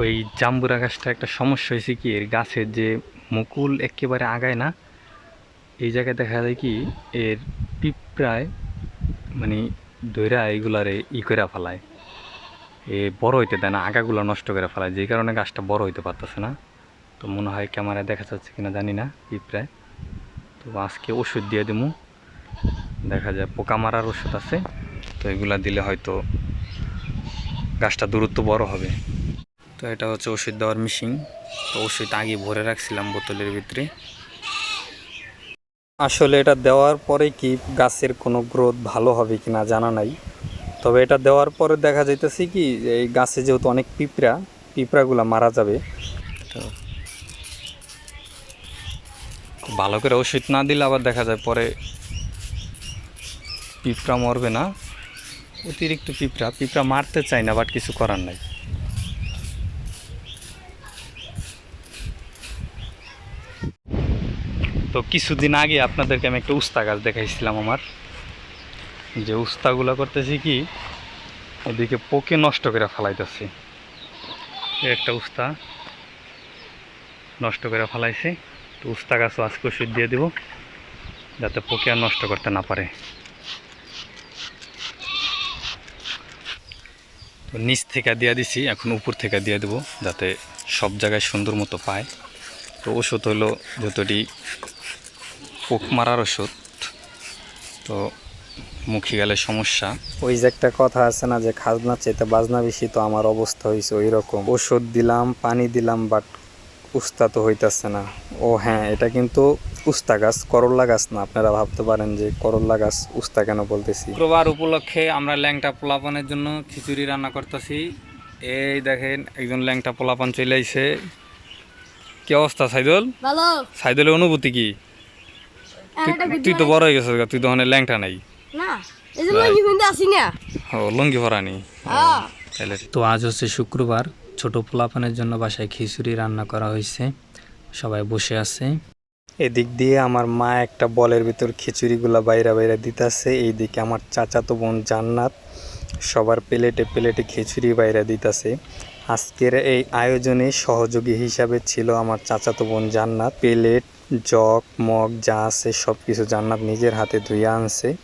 ওই জাম্বুরা গাছটা একটা সমস্যা হয়েছে কি, এর গাছের যে মুকুল একেবারে আগায় না, এই জায়গায় দেখা যায় কি, এর পিঁপড়ায় মানে দইরা এইগুলারে ই করে ফেলায়। এ বড় হইতে দেয় না, আগাগুলো নষ্ট করে ফেলায় যেই কারণে গাছটা বড় হইতে পারতেছে না। তো মনে হয় ক্যামেরায় দেখা যাচ্ছে কিনা জানি না, পিঁপড়ায়। তো আজকে ওষুধ দিয়ে দেবো দেখা যায় পোকা মারার ওষুধ আছে, তো এগুলা দিলে হয়তো গাছটা দূরত্ব বড় হবে। তো এটা হচ্ছে ওষুধ দেওয়ার মেশিন তো ওষুধ আগে ভরে রাখছিলাম বোতলের ভিতরে। আসলে এটা দেওয়ার পরে কি গাছের কোনো গ্রোথ ভালো হবে কি না জানা নাই। তবে এটা দেওয়ার পরে দেখা যাইতেছে কি এই গাছে যেহেতু অনেক পিঁপড়া, পিঁপড়াগুলো মারা যাবে। ভালো করে ওষুধ না দিলে আবার দেখা যায় পরে পিঁপড়া মরবে না। অতিরিক্ত পিঁপড়া পিঁপড়া মারতে চাই না বাট কিছু করার নাই। তো কিছুদিন আগে আপনাদেরকে আমি একটা উস্তা গাছ দেখাইছিলাম আমার। যে উস্তাগুলো করতেছি কি, এদিকে পোকে নষ্ট করে ফেলাইতেছে। একটা উস্তা নষ্ট করে ফেলাইছে। তো উস্তা গাছও আজকে ওষুধ দিয়ে দেব, যাতে পোকে আর নষ্ট করতে না পারে। তো নিচ থেকে দিয়ে দিছি, এখন উপর থেকে দিয়ে দেবো, যাতে সব জায়গায় সুন্দর মতো পায়। তো ওষুধ হলো যতটি পোক মারার ওষুধ। তো মুখে গেলে সমস্যা। ওই যে একটা কথা আছে না যে খাজনা চাইতে বাজনা বেশি তো আমার অবস্থা হয়েছে ওই রকম ওষুধ দিলাম পানি দিলাম বাট উস্তা তো হইতাছে না। ও হ্যাঁ এটা কিন্তু উস্তা গাছ করল্লা গাছ না। আপনারা ভাবতে পারেন যে করল্লা গাছ উস্তা কেন বলতেছি? শুক্রবার উপলক্ষে আমরা ল্যাংটা পোলাপানের জন্য খিচুড়ি রান্না করতেছি। এই দেখেন একজন ল্যাংটা পোলাপান চলে আইছে। কি অবস্থা সাইদুল? ভালো। সাইদুলের অনুভূতি কি? তুই- তো বড় হয়ে গেছিস তুই তো ওখানে ল্যাংটা নাই। না এই যে লঙ্গি পিনতে আসি না। ও লুঙ্গি ভরানি হ্যাঁ। তো আজ হচ্ছে শুক্রবার ছোট পোলাপানের জন্য বাসায় খিচুড়ি রান্না করা হয়েছে। সবাই বসে আছে। এদিক দিয়ে আমার মা একটা বলের ভিতর খিচুড়িগুলা বাইরা বাইরা দিতেছে। এইদিকে আমার চাচাতো বোন জান্নাত সবার প্লেটে প্লেটে খিচুড়ি বাইরা দিতেছে। আজকের এই আয়োজনে সহযোগী হিসাবে ছিল আমার চাচাতো বোন জান্নাত। প্লেট জগ, মগ, যা আছে সব কিছু জান্নাত নিজের হাতে ধুয়ে আনছে।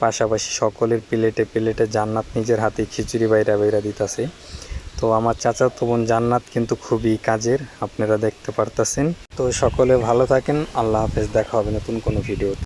পাশাপাশি সকলের প্লেটে প্লেটে জান্নাত নিজের হাতে খিচুড়ি বাইরা বাইরা দিতেছে। তো আমার চাচাতো বোন, জান্নাত কিন্তু খুবই কাজের, আপনারা দেখতে পারতেছেন। তো সকলে ভালো থাকেন, আল্লাহ হাফেজ, দেখা হবে নতুন কোনো ভিডিও